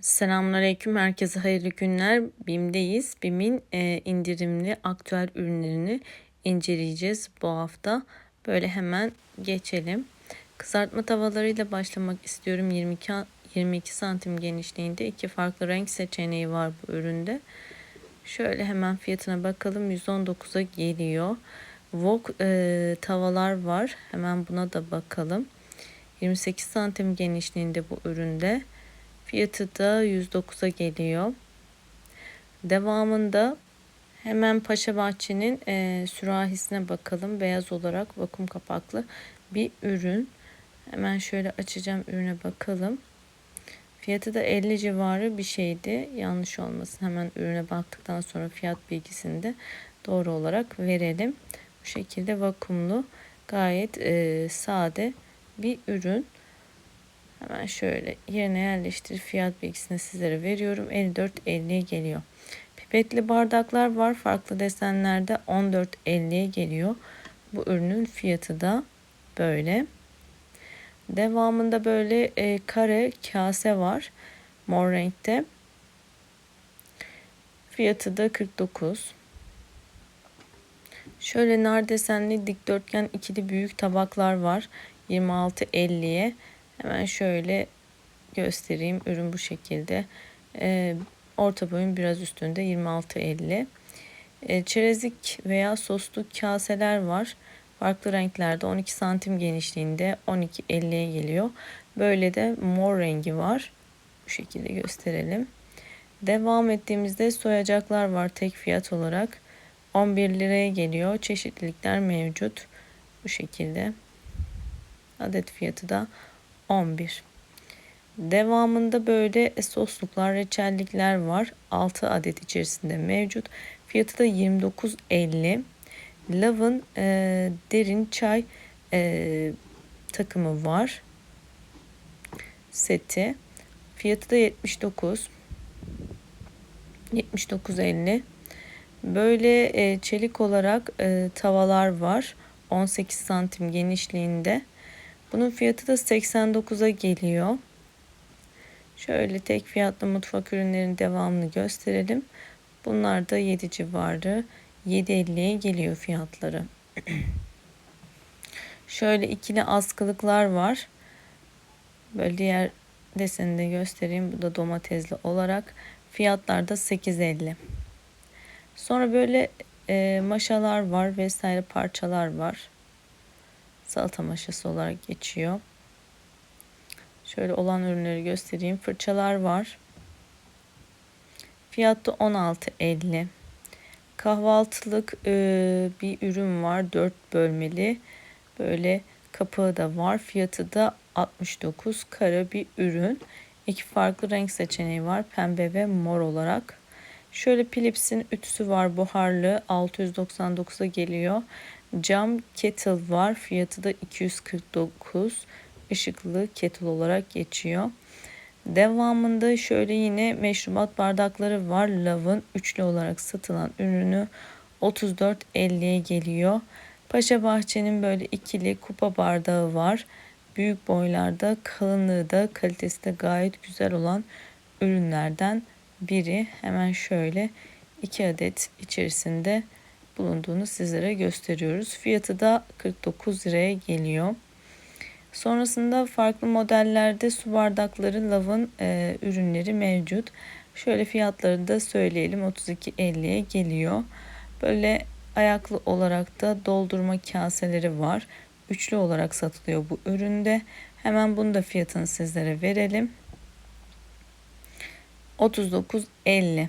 Selamünaleyküm, herkese hayırlı günler. BİM'deyiz. BİM'in e, indirimli aktüel ürünlerini inceleyeceğiz bu hafta. Böyle hemen geçelim. Kızartma tavalarıyla başlamak istiyorum. 22 22 santim genişliğinde iki farklı renk seçeneği var bu üründe. Şöyle hemen fiyatına bakalım. 119'a geliyor. Wok e, tavalar var. Hemen buna da bakalım. 28 santim genişliğinde bu üründe. Fiyatı da 109'a geliyor. Devamında hemen Paşa Bahçe'nin e, sürahisine bakalım. Beyaz olarak vakum kapaklı bir ürün. Hemen şöyle açacağım ürüne bakalım. Fiyatı da 50 civarı bir şeydi. Yanlış olmasın. Hemen ürüne baktıktan sonra fiyat bilgisini de doğru olarak verelim. Bu şekilde vakumlu gayet e, sade bir ürün. Hemen şöyle yerine yerleştir fiyat bilgisini sizlere veriyorum. 54.50'ye geliyor. Pipetli bardaklar var. Farklı desenlerde 14.50'ye geliyor. Bu ürünün fiyatı da böyle. Devamında böyle e, kare kase var. Mor renkte. Fiyatı da 49. Şöyle nar desenli dikdörtgen ikili büyük tabaklar var. 26.50'ye. Hemen şöyle göstereyim. Ürün bu şekilde. Ee, orta boyun biraz üstünde 26.50. Ee, çerezlik veya soslu kaseler var. Farklı renklerde 12 santim genişliğinde 12.50'ye geliyor. Böyle de mor rengi var. Bu şekilde gösterelim. Devam ettiğimizde soyacaklar var tek fiyat olarak. 11 liraya geliyor. Çeşitlilikler mevcut. Bu şekilde. Adet fiyatı da 11. Devamında böyle sosluklar, reçellikler var. 6 adet içerisinde mevcut. Fiyatı da 29.50. Love'ın e, derin çay e, takımı var. Seti. Fiyatı da 79. 79.50. Böyle e, çelik olarak e, tavalar var. 18 santim genişliğinde. Bunun fiyatı da 89'a geliyor. Şöyle tek fiyatlı mutfak ürünlerinin devamını gösterelim. Bunlar da 7 civarı. 7.50'ye geliyor fiyatları. Şöyle ikili askılıklar var. Böyle diğer deseni de göstereyim. Bu da domatesli olarak. Fiyatlar da 8.50. Sonra böyle e, maşalar var vesaire parçalar var salata maşası olarak geçiyor. Şöyle olan ürünleri göstereyim. Fırçalar var. Fiyatı 16.50. Kahvaltılık e, bir ürün var. 4 bölmeli. Böyle kapağı da var. Fiyatı da 69. Kara bir ürün. İki farklı renk seçeneği var. Pembe ve mor olarak. Şöyle Philips'in ütüsü var buharlı. 699'a geliyor. Cam kettle var. Fiyatı da 249. Işıklı kettle olarak geçiyor. Devamında şöyle yine meşrubat bardakları var. Love'ın üçlü olarak satılan ürünü 34.50'ye geliyor. Paşa Bahçe'nin böyle ikili kupa bardağı var. Büyük boylarda kalınlığı da kalitesi de gayet güzel olan ürünlerden biri. Hemen şöyle iki adet içerisinde bulunduğunu sizlere gösteriyoruz. Fiyatı da 49 liraya geliyor. Sonrasında farklı modellerde su bardakları lavın e, ürünleri mevcut. Şöyle fiyatları da söyleyelim 32.50'ye geliyor. Böyle ayaklı olarak da doldurma kaseleri var. Üçlü olarak satılıyor bu üründe. Hemen bunu da fiyatını sizlere verelim. 39.50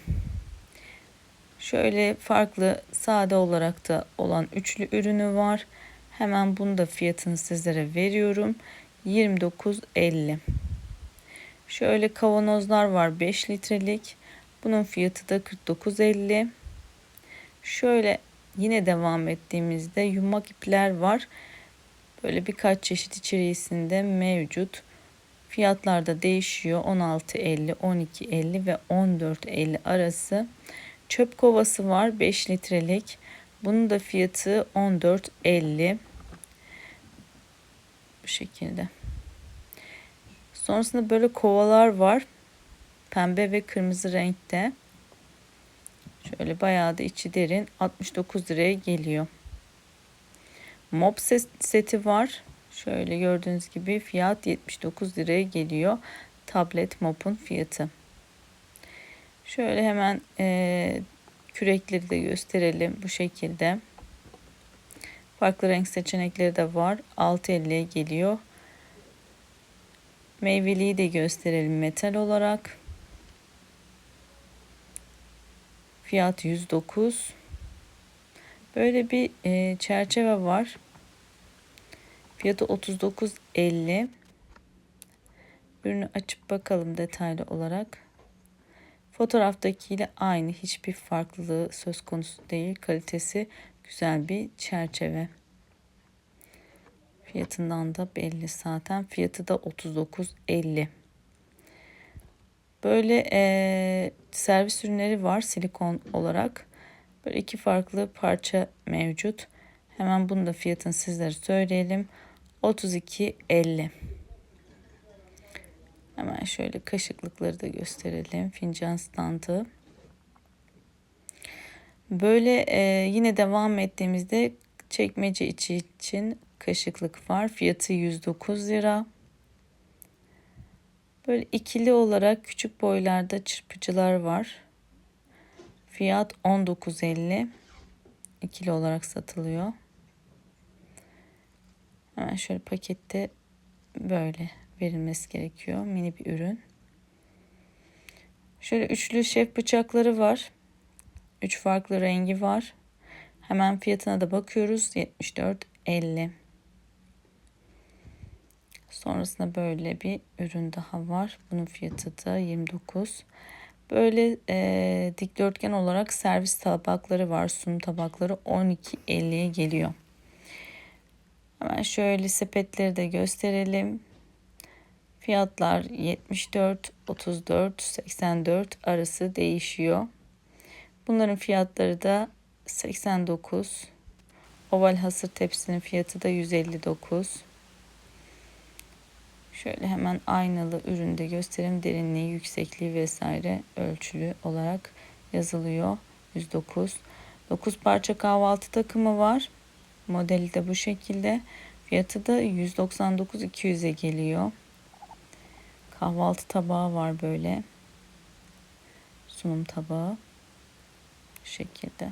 Şöyle farklı sade olarak da olan üçlü ürünü var. Hemen bunu da fiyatını sizlere veriyorum. 29.50. Şöyle kavanozlar var 5 litrelik. Bunun fiyatı da 49.50. Şöyle yine devam ettiğimizde yumak ipler var. Böyle birkaç çeşit içerisinde mevcut. Fiyatlar da değişiyor. 16.50, 12.50 ve 14.50 arası. Çöp kovası var 5 litrelik. Bunun da fiyatı 14.50. Bu şekilde. Sonrasında böyle kovalar var. Pembe ve kırmızı renkte. Şöyle bayağı da içi derin 69 liraya geliyor. Mop seti var. Şöyle gördüğünüz gibi fiyat 79 liraya geliyor. Tablet mopun fiyatı. Şöyle hemen eee, kürekleri de gösterelim bu şekilde. Farklı renk seçenekleri de var. 6.50'ye geliyor. Meyveliği de gösterelim metal olarak. Fiyat 109. Böyle bir e, çerçeve var. Fiyatı 39.50. Ürünü açıp bakalım detaylı olarak. Fotoğraftakiyle aynı. Hiçbir farklılığı söz konusu değil. Kalitesi güzel bir çerçeve. Fiyatından da belli zaten. Fiyatı da 39.50. Böyle eee, servis ürünleri var silikon olarak. Böyle iki farklı parça mevcut. Hemen bunun da fiyatını sizlere söyleyelim. 32.50. Hemen şöyle kaşıklıkları da gösterelim. Fincan standı. Böyle e, yine devam ettiğimizde çekmece içi için kaşıklık var. Fiyatı 109 lira. Böyle ikili olarak küçük boylarda çırpıcılar var. Fiyat 19.50. İkili olarak satılıyor. Hemen şöyle pakette böyle verilmesi gerekiyor. Mini bir ürün. Şöyle üçlü şef bıçakları var. Üç farklı rengi var. Hemen fiyatına da bakıyoruz. 74.50. Sonrasında böyle bir ürün daha var. Bunun fiyatı da 29. Böyle e, dikdörtgen olarak servis tabakları var. Sunum tabakları 12.50'ye geliyor. Hemen şöyle sepetleri de gösterelim. Fiyatlar 74, 34, 84 arası değişiyor. Bunların fiyatları da 89. Oval hasır tepsinin fiyatı da 159. Şöyle hemen aynalı üründe göstereyim. Derinliği, yüksekliği vesaire ölçülü olarak yazılıyor. 109. 9 parça kahvaltı takımı var. Modeli de bu şekilde. Fiyatı da 199 200'e geliyor. Kahvaltı tabağı var böyle. Sunum tabağı. Bu şekilde.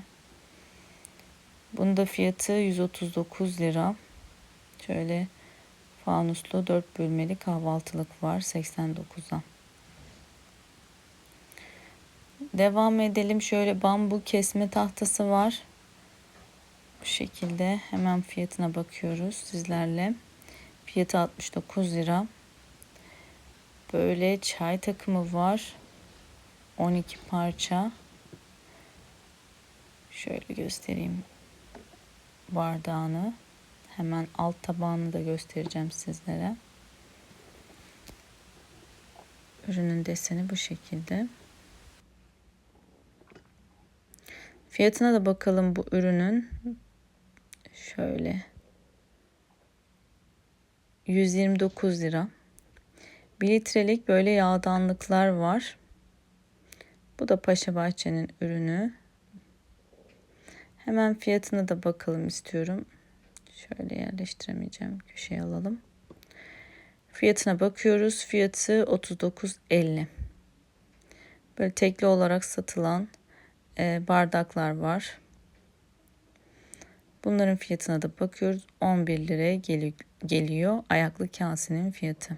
Bunda fiyatı 139 lira. Şöyle fanuslu 4 bölmeli kahvaltılık var 89'a. Devam edelim. Şöyle bambu kesme tahtası var. Bu şekilde hemen fiyatına bakıyoruz sizlerle. Fiyatı 69 lira. Böyle çay takımı var. 12 parça. Şöyle göstereyim bardağını. Hemen alt tabağını da göstereceğim sizlere. Ürünün deseni bu şekilde. Fiyatına da bakalım bu ürünün. Şöyle. 129 lira. 1 litrelik böyle yağdanlıklar var. Bu da Paşa Bahçe'nin ürünü. Hemen fiyatına da bakalım istiyorum. Şöyle yerleştiremeyeceğim. Köşeye alalım. Fiyatına bakıyoruz. Fiyatı 39.50. Böyle tekli olarak satılan e, bardaklar var. Bunların fiyatına da bakıyoruz. 11 liraya gel geliyor ayaklı kasenin fiyatı.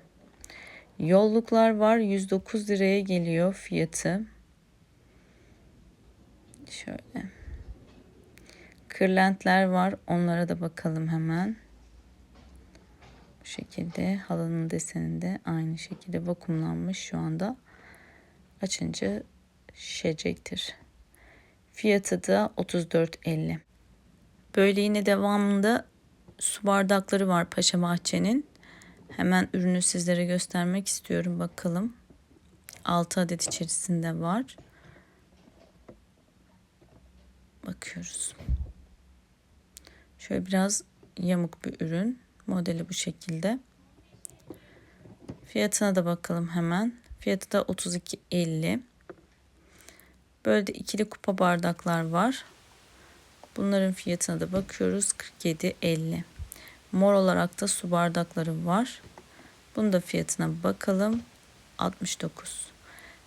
Yolluklar var. 109 liraya geliyor fiyatı. Şöyle. Kırlentler var. Onlara da bakalım hemen. Bu şekilde halının deseninde aynı şekilde vakumlanmış şu anda. Açınca şişecektir. Fiyatı da 34.50. Böyle yine devamında su bardakları var Paşa Bahçe'nin. Hemen ürünü sizlere göstermek istiyorum. Bakalım. 6 adet içerisinde var. Bakıyoruz. Şöyle biraz yamuk bir ürün. Modeli bu şekilde. Fiyatına da bakalım hemen. Fiyatı da 32.50. Böyle de ikili kupa bardaklar var. Bunların fiyatına da bakıyoruz. 47.50. Mor olarak da su bardakları var. Bunun da fiyatına bakalım. 69.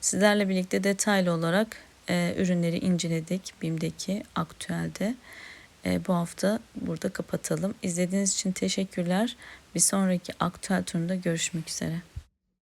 Sizlerle birlikte detaylı olarak e, ürünleri inceledik BİM'deki aktüelde. E, bu hafta burada kapatalım. İzlediğiniz için teşekkürler. Bir sonraki aktüel turunda görüşmek üzere.